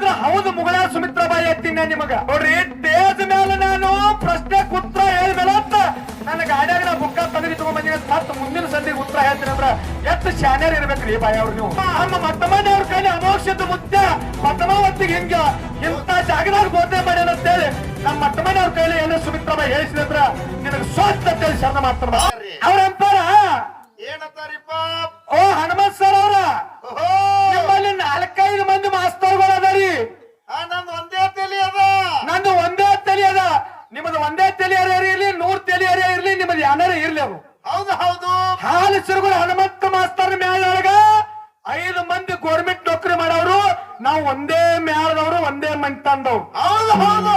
ನಡೆದಿದ್ರ ಹೌದು ಮುಗಳ ಸುಮಿತ್ರಾಬಾಯಿ ಎತ್ತೀನಿ ನಿಮಗ. ನೋಡ್ರಿ ಟೇಜ್ ಮೇಲೆ ನಾನು ಪ್ರಶ್ನೆ ಉತ್ತರ ಹೇಳ್ಮೇಲೆ ಅಂತ. ನನ್ನ ಗಾಡಿಯಾಗ ನಾ ಬುಕ್ಕ ತೆಗೆದು ತಗೊಂಡ್ಬಂದಿನ ಮತ್ತ ಮುಂದಿನ ಸಂದಿಗೆ ಉತ್ತರ ಹೇಳ್ತೀನಿ ಅಂದ್ರ ಎಷ್ಟು ಶಾನ್ಯರ್ ಇರ್ಬೇಕ್ರಿ ಬಾಯಿ ಅವ್ರು ನೀವು. ನಮ್ಮ ಮತ್ತಮನೆ ಅವ್ರ ಕೈಲಿ ಅಮೋಕ್ಷದ ಮುತ್ಯ ಪದ್ಮಾವತಿಗೆ ಹಿಂಗ ಇಂತ ಜಾಗದಾಗ ಬೋಧನೆ ಅಂತ ಹೇಳಿ ನಮ್ಮ ಮತ್ತಮನೆ ಅವ್ರ ಕೈಲಿ ಏನೋ ಸುಮಿತ್ರಾಬಾಯಿ ಹೇಳಿಸಿದ್ರ ನಿನಗೆ ಸ್ವಚ್ಛ ಅಂತೇಳಿ ಶರಣ ಮಾಡ್ತಾರ ಅವ್ರಂತಾರ ಏನಂತಾರಿಪ್ಪ? ಓ ಹನುಮಂತ್ ಸರ್ ಅವ್ರ. ನಿಮ್ಮಲ್ಲಿ ನಾಲ್ಕೈದು ಮಂದಿ ಮಾಸ್ತರ್ಗಳು ಅದಾರಿ ಆ ನಂದು ಒಂದೇ ತಲಿ ಅದ. ನಂದು ಒಂದೇ ತಲೆ ಅದ. ನಿಮ್ಮದು ಒಂದೇ ತಲೆ ಇರ್ಲಿ ನೂರ್ ತಲೆ ಇರ್ಲಿ ನಿಮ್ಮದು ಯಾನಾರ ಇರ್ಲಿ ಅವು. ಹೌದು ಹೌದು. ಹಾಲು ಸಿರುಗುರು ಹನುಮಂತ ಮಾಸ್ತರ್ ಮ್ಯಾಳೊಳಗ ಐದು ಮಂದಿ ಗೌರ್ಮೆಂಟ್ ನೌಕರಿ ಮಾಡವ್ರು. ನಾವು ಒಂದೇ ಮ್ಯಾಳದವ್ರು ಒಂದೇ ಮಂದಿ ತಂದವ್ರು ಹೌದು ಹೌದು.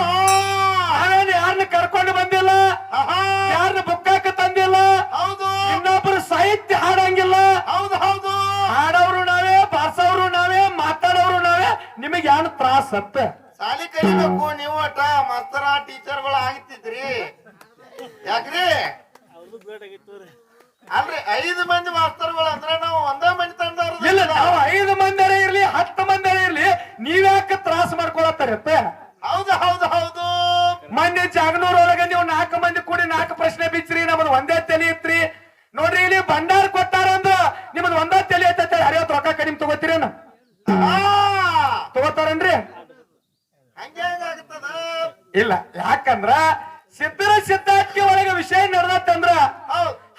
ಅತ್ತ ಸಾಲಿ ಕಲಿಬೇಕು ನೀವು ಅಟ ಮಾಸ್ತರ ಟೀಚರ್ಗಳು ಆಗಿತ್ತಿದ್ರಿ ಯಾಕ್ರಿ? ಅಲ್ರಿ ಐದು ಮಂದಿ ಮಾಸ್ತರ್ಗಳು ಅಂದ್ರೆ ನಾವು ಒಂದೇ ಮಂದಿ ತಂದವ್ರು ಇಲ್ಲ ನಾವು ಐದು ಮಂದಿರ ಇರ್ಲಿ ಹತ್ತು ಮಂದಿರ ಇರ್ಲಿ ನೀವ್ಯಾಕೆ ತ್ರಾಸ ಮಾಡ್ಕೊಳತ್ತಾರತ್ತ? ಹೌದು ಹೌದು ಹೌದು. ಮೊನ್ನೆ ಜಾಗನೂರ್ ಒಳಗೆ ನೀವು ನಾಲ್ಕು ಮಂದಿ ಕೂಡಿ ನಾಲ್ಕು ಪ್ರಶ್ನೆ ಬಿಚ್ಚ್ರಿ ನಮ್ದು ಒಂದೇ ತಲೆ ಇತ್ರಿ. ನೋಡ್ರಿ ಇಲ್ಲಿ ಭಂಡಾರ ಕೊಟ್ಟಾರ ಅಂದ್ರ ನಿಮ್ಮದು ಒಂದೇ ತಲೆ ಐತೆ ಹರಿಯೋದ್ ರೊಕ್ಕ ಕಡಿಮೆ ತಗೋತೀರೇನ ಆ, ತಗೋತಾರನ್ರಿ ಹಂಗೆ ಹೆಂಗಾಗ್ತದ ಇಲ್ಲ ಯಾಕಂದ್ರ ಸಿದ್ಧರ ಸಿದ್ಧಾರ್ಥಿ ಒಳಗೆ ವಿಷಯ ನಡೆದಂದ್ರ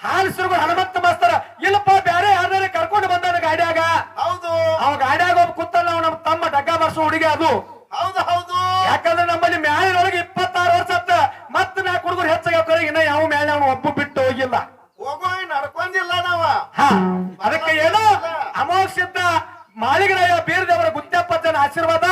ಹಾಲು ಸುರುಗು ಹನುಮಂತ ಮಾಸ್ತರ ಇಲ್ಲಪ್ಪ ಬ್ಯಾರೆ ಯಾರೇ ಕರ್ಕೊಂಡು ಬಂದಾನ ಗಾಡ್ಯಾಗ? ಹೌದು. ಅವ ಗಾಡ್ಯಾಗ ಒಬ್ಬ ಕೂತಲ್ಲ ಅವ್ ನಮ್ ತಮ್ಮ ಡಗ್ಗ ಬರ್ಸೋ ಹುಡುಗಿ ಅದು. ಹೌದು ಹೌದು. ಯಾಕಂದ್ರೆ ನಮ್ಮಲ್ಲಿ ಮ್ಯಾಲಿನೊಳಗೆ ಇಪ್ಪತ್ತಾರು ವರ್ಷ ಮತ್ತ ನಾಲ್ಕು ಹುಡುಗರು ಹೆಚ್ಚಾಗ ಇನ್ನ ಯಾವ ಮ್ಯಾಲ ಅವನು ಒಬ್ಬ ಬಿಟ್ಟು ಹೋಗಿಲ್ಲ. ಹೋಗೋ ನಡ್ಕೊಂಡಿಲ್ಲ ನಾವ. ಅದಕ್ಕೆ ಏನೋ? ಅಮೋಕ್ಷಿದ್ದ ಮಾಳಿಗರಾಯ ಬೀರದೇವರ ಗುತ್ತಪ್ಪಜ್ಜನ ಆಶೀರ್ವಾದ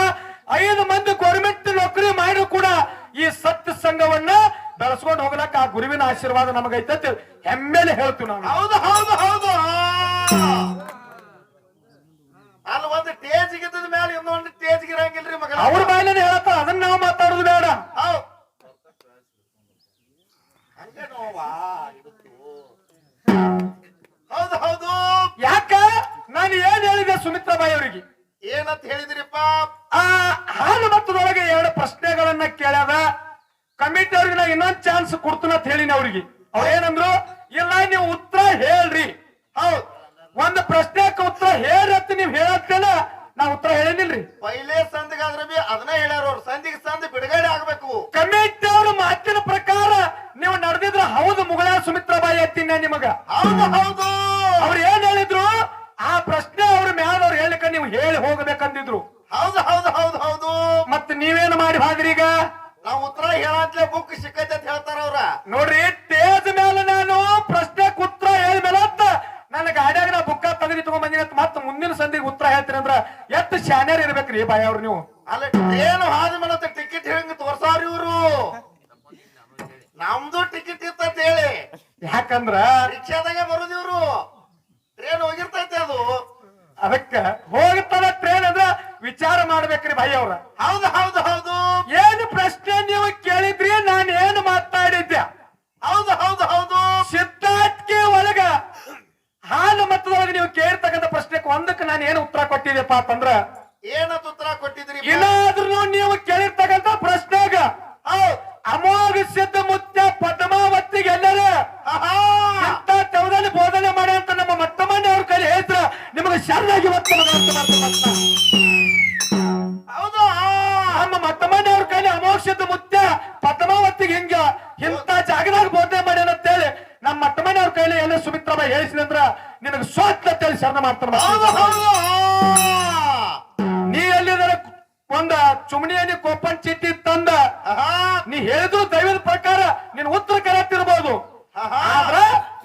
ಬೆಳೆಸ್ಕೊಂಡು ಹೋಗ್ಲಕ್ಕ ಆ ಗುರುವಿನ ಆಶೀರ್ವಾದ ನಮಗೈತಂತ. ಹೆಮ್ಮೆಲೆ ಹೇಳ್ತೀವಿ ನಾವು. ಹೌದು ಹೌದು ಹೌದು. ಅಲ್ಲಿ ಒಂದು ಟೇಜ್ ಗಿದ್ದದ ಮೇಲೆ ಇನ್ನೊಂದು ಟೇಜ್ ಇರಂಗಿಲ್ರಿ ಮಗ ಅವ್ರ ಬಾಯಿಲೇನೆ ಹೇಳತ್ತ ಅದನ್ನ ನಾವು ಮಾತಾಡೋದು ಬೇಡ. ಹೌದು. ಹಂಗೆ ನೋವಾ ಇಡುತ್ತು. ಹೌದು ಹೌದು. ಯಾಕ? ನಾನು ಏನ್ ಹೇಳಿದೆ ಸುಮಿತ್ರಾಬಾಯಿ ಅವರಿಗೆ? ಏನಂತ ಹೇಳಿದಿರಿಪ್ಪ? ಆ ಹಾಲು ಮತ್ತದೊಳಗೆ ಎರಡು ಪ್ರಶ್ನೆಗಳನ್ನ ಕೇಳ್ಯಾದ ಕಮಿಟಿ ಅವ್ರಿಗೆ ನಾ ಇನ್ನೊಂದ್ ಚಾನ್ಸ್ ಕೊಡ್ತೀನಿ ಅಂತ ಹೇಳಿನಿ ಅವ್ರಿಗೆ. ಅವ್ರ ಏನಂದ್ರು ಇಲ್ಲ ನೀವು ಉತ್ತರ ಹೇಳ್ರಿ. ಹೌದ್. ಒಂದ್ ಪ್ರಶ್ನೆಕ್ ಉತ್ತರ ಹೇಳ್ರಿ ಅಂತ ನೀವ್ ಹೇಳತ್ತೇನ ನಾ ಉತ್ತರ ಹೇಳಿನಿಲ್ರಿ. ಪೈಲೆ ಸಂದಿಗಾದ್ರೆ ಬಿ ಅದನ್ನ ಹೇಳ್ಯಾರ ಅವ್ರು. ಸಂದಿಗೆ ಸಂದ್ ಬಿಡುಗಡೆ ಆಗ್ಬೇಕು. ಕಮಿಟಿ ಅವ್ರ ಮಾತಿನ ಪ್ರಕಾರ ನೀವು ನಡೆದಿದ್ರ ಹೌದು ಮುಗಳ ಸುಮಿತ್ರಾಬಾಯಿ ನಾ ನಿಮಗ. ಹೌದು ಹೌದು. ಅವ್ರು ಏನ್ ಹೇಳಿದ್ರು ಆ ಪ್ರಶ್ನೆ ಅವ್ರ ಮ್ಯಾಲ ಅವ್ರು ಹೇಳಿಕ ನೀವು ಹೇಳಿ ಹೋಗ್ಬೇಕಂದಿದ್ರು. ಹೌದು ಹೌದು ಹೌದು ಹೌದು. ಮತ್ತೆ ನೀವೇನ್ ಮಾಡಿ ಹಾದ್ರೀಗ? ಈಗ ನಾವ್ ಉತ್ತರ ಹೇಳತ್ಲೆ ಬುಕ್ ಸಿಕ್ಕೈತೆ ಅಂತ ಹೇಳ್ತಾರ ಅವ್ರ. ನೋಡ್ರಿ ಟೇಜ್ ಮೇಲೆ ನಾನು ಪ್ರಶ್ನೆ ಉತ್ತರ ಹೇಳ್ಮೇಲೆ ಅಂತ ನನ್ನ ಗಾಡಿಯಾಗ ನಾ ಬುಕ್ಕ ತೆಗೆದು ಅಂತ ಮತ್ತ ಮುಂದಿನ ಸಂದಿಗೆ ಉತ್ತರ ಹೇಳ್ತೀನಿ ಅಂದ್ರ ಎಷ್ಟು ಶಾನ್ಯರ್ ಇರ್ಬೇಕ್ರಿ ಬಾಯ್ ಅವ್ರು ನೀವು. ಅಲ್ಲ ಟ್ರೇನ್ ಹಾದು ಮಾಡತ್ತ ಟಿಕೆಟ್ ಹೆಂಗ್ ತೋರ್ಸಾರ ಇವ್ರು? ನಮ್ದು ಟಿಕೆಟ್ ಇರ್ತೈತಿ ಹೇಳಿ. ಯಾಕಂದ್ರ ರಿಕ್ಷಾದಾಗೆ ಬರುದು ಇವ್ರು. ಟ್ರೇನ್ ಹೋಗಿರ್ತೈತೆ ಅದು. ಅದಕ್ಕ ಹೋಗಿರ್ತದ ಟ್ರೈನ್ ಅಂದ್ರ ವಿಚಾರ ಮಾಡ್ಬೇಕ್ರಿ ಭಯ ಅವ್ರ. ಹೌದು ಹೌದು ಹೌದು. ಏನು ಪ್ರಶ್ನೆ ನೀವು ಕೇಳಿದ್ರಿ ನಾನು ಏನು ಮಾತಾಡಿದ್ದೆ? ಹೌದು ಹೌದು ಹೌದು. ಸಿದ್ಧಾರ್ಥಕ್ಕೆ ಒಳಗ ಹಾಲು ಮತದೊಳಗ ನೀವು ಕೇಳ್ತಕ್ಕಂಥ ಪ್ರಶ್ನೆಗೆ ಒಂದಕ್ಕೆ ನಾನು ಏನು ಉತ್ತರ ಕೊಟ್ಟಿದ್ದೆಪ್ಪ ಅಂತಂದ್ರ ಏನಂತ ಉತ್ತರ ಕೊಟ್ಟಿದ್ರಿ? ಏನಾದ್ರೂ ನೀವು ಕೇಳಿರ್ತಕ್ಕಂಥ ಇಂಥ ಜಾಗದಾಗ ಬೋಧನೆ ಮಾಡ್ಯಾನ ಅಂತೇಳಿ ನಮ್ಮ ಮಟ್ಟಮನೆಯವ್ರ ಅವ್ರ ಕೈಲಿ ಎಲ್ಲ ಸುಮಿತ್ರಮ್ಮ ಹೇಳಿಸಿದಂದ್ರ ನಿನಗೆ ಸ್ವಚ್ಛ ಅಂತೇಳಿ ಶರಣ ಮಾಡ್ತಾರ ನೀ ಎಲ್ಲಿದಾರ ಒಂದ ಚುಮಣಿಯಲ್ಲಿ ಕೋಪನ್ ಚೀಟಿ ತಂದ. ನೀ ಹೇಳಿದ್ರು ದೈವದ ಪ್ರಕಾರ ನೀನ್ ಉತ್ತರ ಕರೆಕ್ತಿರ್ಬೋದು ನನ್ನ ಆದ್ರ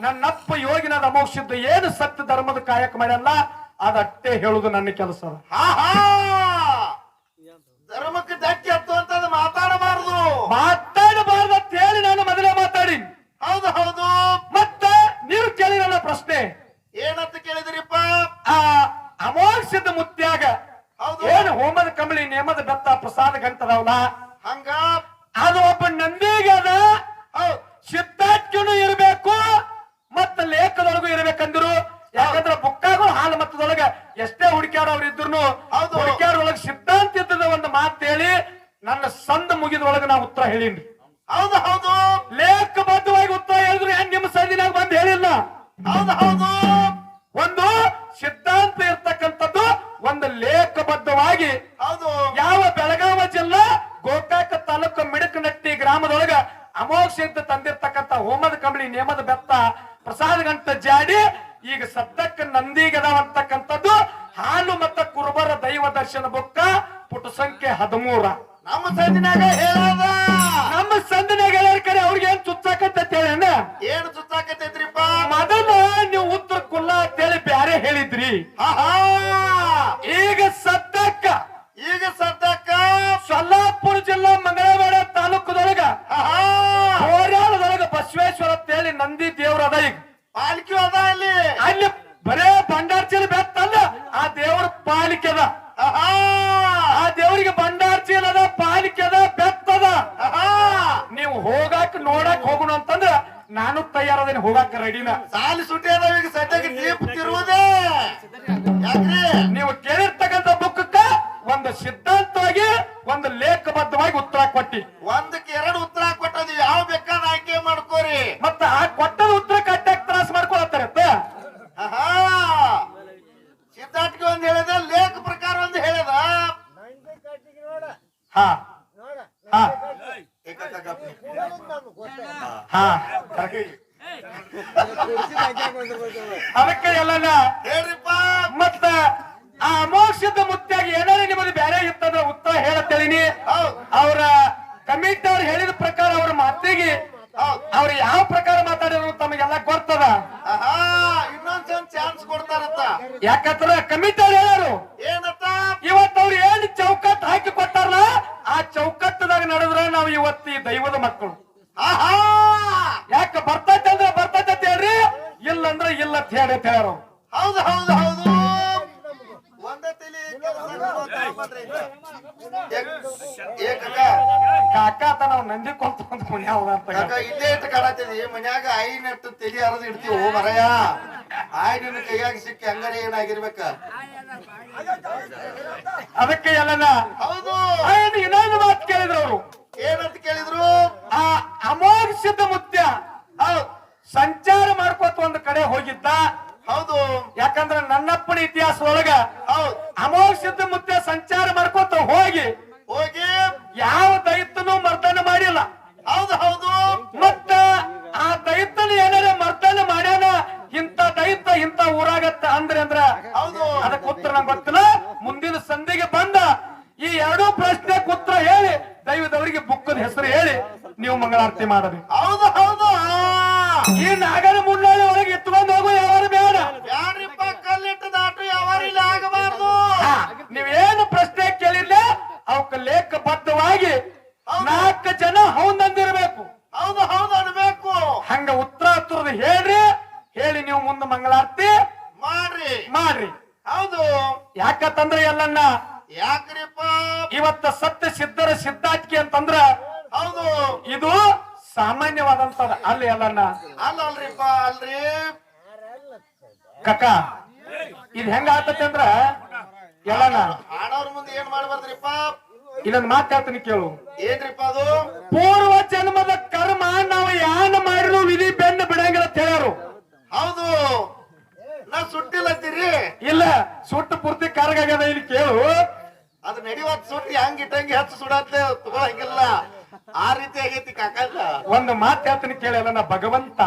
ನನ್ನಪ್ಪ ಯೋಗಿನ ಅಮೋಕ್ಷಿದ್ದು ಏನು ಸತ್ಯ ಧರ್ಮದ ಕಾಯಕ ಮಾಡ್ಯಲ್ಲ ಅದಟ್ಟೆ ಹೇಳುದು ನನ್ನ ಕೆಲಸ. ಧರ್ಮಕ್ಕೆ ಧಕ್ಕೆ ಹತ್ತು ಅಂತ ಮಾತಾಡಬಾರದು. ಮಾತಾಡಬಾರ್ದು ಅಂತ ಹೇಳಿ ನಾನು ಮೊದಲೇ ಮಾತಾಡಿ ಹೌದು ಹೌದು ಮತ್ತೆ ನೀವು ಕೇಳಿರಲ್ಲ ನನ್ನ ಪ್ರಶ್ನೆ. ಏನಂತ ಕೇಳಿದ್ರಿಪ್ಪ? ಆ ಅಮೋಕ್ಷದ ಮುತ್ಯಾಗ ಹೌದು. ಏನು ಹೋಮದ ಕಂಬಳಿ ನೇಮದ ಬೆತ್ತ ಪ್ರಸಾದ ಗಂಟದವಲ್ಲ ಹಂಗ? ಅದು ಒಬ್ಬ ನಂದಿಗೆ ಅದ. ಸಿದ್ಧಾರ್ಥ್ಯನು ಇರಬೇಕು ಮತ್ತ ಲೇಖದೊಳಗೂ ಇರಬೇಕಂದ್ರು. ಯಾಕಂದ್ರೆ ಬುಕ್ಕಾಗೂ ಹಾಲು ಮತ್ತದೊಳಗ ಎಷ್ಟೇ ಹುಡುಕ್ಯಾಡವ್ರು ಇದ್ರು ಹೌದು. ಹುಡುಕ್ಯಾಡೊಳಗ ಸಿದ್ಧಾಂತ ಇದ್ದದ ಒಂದು ಮಾತು ಹೇಳಿ ನನ್ನ ಸಂದ ಮುಗಿದೊಳಗ ನಾ ಉತ್ತರ ಹೇಳಿನ್ರಿ. ಹೌದು ಹೌದು. ಲೇಖಬದ್ಧವಾಗಿ ಉತ್ತರ ಹೇಳಿದ್ರು ಹೆಂಗ್ ನಿಮ್ಮ ಸಂದಿನಾಗ ಬಂದು ಹೇಳಿಲ್ಲ? ಹೌದು ಹೌದು. ಒಂದು ಸಿದ್ಧಾಂತ ಇರ್ತಕ್ಕಂಥದ್ದು ಒಂದು ಲೇಖಬದ್ಧವಾಗಿ. ಹೌದು. ಯಾವ ಬೆಳಗಾವ ಜಿಲ್ಲಾ ಗೋಕಾಕ ತಾಲೂಕು ಮಿಡಕನಟ್ಟಿ ಗ್ರಾಮದೊಳಗ ಅಮೋಘ ಸಿದ್ಧ ತಂದಿರ್ತಕ್ಕಂಥ ಹೋಮದ ಕಂಬಳಿ ನೇಮದ ಬೆತ್ತ ಪ್ರಸಾದ ಗಂಟ ಜಾಡಿ ಈಗ ಸದ್ಯಕ್ಕೆ ನಂದಿಗದವಂತಕ್ಕಂಥದ್ದು ಹಾಲು ಮತ್ತು ಕುರುಬರ ದೈವ ದರ್ಶನ ಬುಕ್ಕ ಪುಟ ಸಂಖ್ಯೆ ಹದಿಮೂರ. ನಮ್ಮ ಸಂದಿನಾಗ ಹೇಳದ ಅಲ್ಲಿ ಅಲ್ಲಿ ಬರೇ ಭಂಡಾರ್ಚೀಲ ಬೆತ್ತಲ್ಲ. ಆ ದೇವ್ರ ಪಾಲಿಕೆ ಅದ. ಆ ದೇವರಿಗೆ ಭಂಡಾರ್ಚೀಲ ಅದ ಪಾಲಿಕೆ ಅದ ಬೆತ್ತದ ನೀವು ಹೋಗಾಕ ನೋಡಕ್ ಹೋಗೋಣ ಅಂತಂದ್ರ ನಾನು ತಯಾರದೇನೆ ಹೋಗಾಕ ರೆಡಿನ ಸಾಲಿ ಸುಟ್ಟಿ ಅದಾವ ಈಗ ಸದ್ಯಕ್ಕೆ ದೀಪ ತಿರುವುದೇ. ಯಾಕ್ರಿ? ನೀವು ಕೇಳಿರ್ತಕ್ಕಂಥ ಬುಕ್ಕಕ್ಕ ಒಂದು ಸಿದ್ಧಾಂತವಾಗಿ ಒಂದು ಲೇಖಬದ್ಧವಾಗಿ ಉತ್ತರ ಕೊಟ್ಟಿ. ಒಂದಕ್ಕೆ ಎರಡು ಉತ್ತರ ಕೊಟ್ಟದು ಯಾವ ಬೇಕಾದ ಆಯ್ಕೆ ಮಾಡ್ಕೋರಿ? ಮತ್ತ ಆ ಕೊಟ್ಟದ ಉತ್ತರ ಕಟ್ಟಾಕ ತ್ರಾಸ ಮಾಡ್ಕೊಳತ್ತಾರತ್ತ ಆಹಾ ಸಿದ್ಧಾರ್ಥಿಗೆ ಒಂದ್ ಹೇಳಿದ ಲೇಖ ಪ್ರಕಾರ ಒಂದು ಹೇಳಿದ ಹಾ ಹಾ ಏಕಕಾಕಪ್ಪಿ. ಹಾ. ಅದಕ್ಕೆ ಎಲ್ಲನ ಹೇಳ್ರಿಪ್ಪ. ಮತ್ತ ಆ ಅಮೋಕ್ಷದ ಮುತ್ತಾಗಿ ಏನಾರ ನಿಮ್ಮದು ಬೇರೆ ಇತ್ತಂದ್ರ ಉತ್ತರ ಹೇಳತ್ತೇಳಿನಿ ಅವರ ಕಮಿಟಿ ಅವ್ರು ಹೇಳಿದ ಪ್ರಕಾರ ಅವ್ರ ಮಾತಿಗೆ ಅವ್ರು ಯಾವ ಪ್ರಕಾರ ಮಾತಾಡಿದ್ರು ತಮಗೆಲ್ಲ ಗೊತ್ತದ? ಆಹಾ ಇನ್ನೊಂದ್ಸಲ ಚಾನ್ಸ್ ಯಾಕಂದ್ರ ಕಮಿಟಿ ಅವ್ರು ಹೇಳಾರು. ಏನತ್ತ ಇವತ್ತು ಅವ್ರು ಏನ್ ಚೌಕತ್ ಹಾಕಿ ಕೊಟ್ಟಾರಲ್ಲ ಆ ಚೌಕಟ್ಟದಾಗ ನಡೆದ್ರ ನಾವು ಇವತ್ತು ಈ ದೈವದ ಮಕ್ಕಳು. ಇಲ್ಲ ಅಂತ. ಹೌದು ಹೌದು ಹೌದು. ಒಂದೇ ತಿಳಿ ಕಾಕ ತನ ನಾವು ನಂದಿ ಕೊಂತ ಅಂತ ಪುಣ್ಯ ಅಂತ ಇಲ್ಲೇ ಇಟ್ಟು ಕಾಡತ್ತಿದಿ ಮನ್ಯಾಗ ಐನ್ ಇಟ್ಟು ತಿಳಿ ಅರದು ಇಡ್ತೀವಿ ಓ ಮರಯ. ಆಯ್ನ ಕೈಯಾಗ ಸಿಕ್ಕಿ ಹಂಗಾರೆ ಏನಾಗಿರ್ಬೇಕ? ಅದಕ್ಕೆ ಎಲ್ಲನ ಹೌದು. ಇನ್ನೊಂದು ಮಾತು ಕೇಳಿದ್ರು ಅವರು. ಏನಂತ ಕೇಳಿದ್ರು? ಆ ಅಮೋಘ ಸಿದ್ಧ ಮುತ್ಯ ಹೌದ್ ಸಂಚಾರ ಮಾಡ್ಕೋತ ಒಂದು ಕಡೆ ಹೋಗಿದ್ದ ಹೌದು ಯಾಕಂದ್ರೆ ನನ್ನಪ್ಪನ ಇತಿಹಾಸದೊಳಗ ಯಾಕ್ರಿಪ್ಪ? ಇವತ್ತ ಸತ್ಯ ಸಿದ್ಧರ ಸಿದ್ಧಾಟಿಕೆ ಅಂತಂದ್ರ ಹೌದು. ಇದು ಸಾಮಾನ್ಯವಾದಂತದ. ಅಲ್ಲಿ ಅಲ್ಲಣ್ಣ ಅಲ್ಲ ಅಲ್ರಿಪ್ಪ ಅಲ್ರಿ. ಕಕ್ಕ ಇದು ಹೆಂಗ ಆತತಿ ಅಂದ್ರ ಎಲ್ಲಣ್ಣ ಆಡೋರ್ ಮುಂದೆ ಏನ್ ಮಾಡ್ಬಾರ್ದ್ರಿಪ್ಪ? ಇನ್ನೊಂದ್ ಮಾತು ಹೇಳ್ತೀನಿ ಕೇಳು. ಏನ್ರಿಪ್ಪ ಅದು? ಪೂರ್ವ ಜನ್ಮದ ಕರ್ಮ ನಾವು ಯಾನ ಮಾಡಿದ್ರು ವಿಧಿ ಬೆನ್ನು ಬಿಡಂಗಿಲ್ಲ ಅಂತ ಹೇಳ್ಯಾರು. ಹೌದು. ನಾ ಸುಟ್ಟಿಲ್ಲ ಇಲ್ಲ ಸುಟ್ಟು ಪೂರ್ತಿ ಕರ್ಗಾಗ್ಯದ ಇಲ್ಲಿ ಕೇಳು. ಅದು ನಡಿವತ್ ಸುಟ್ಟಿ ಹಂಗ ಇಟ್ಟಂಗಿ ಹೆಚ್ಚು ಸುಡತ್ತೆ ತಗೊಳಂಗಿಲ್ಲ. ಆ ರೀತಿ ಆಗೈತಿ ಕಾಕಲ್ಲ ಒಂದು ಮಾತು ಹೇಳ್ತೀನಿ ಕೇಳಲ್ಲ ನಾ ಭಗವಂತ.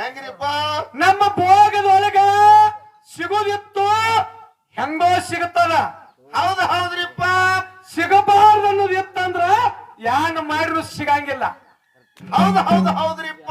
ಹೆಂಗ್ರಿಪ್ಪ ನಮ್ಮ ಭೋಗದೊಳಗ ಸಿಗುದಿತ್ತು ಹೆಂಗೋ ಸಿಗುತ್ತದ. ಹೌದು ಹೌದ್ರಿಪ್ಪ ಸಿಗಬಾರ್ದು ಅನ್ನೋದು ಇತ್ತಂದ್ರ ಯಾನ್ ಮಾಡಿದ್ರು ಸಿಗಂಗಿಲ್ಲ. ಹೌದು ಹೌದು ಹೌದ್ರಿಪ್ಪ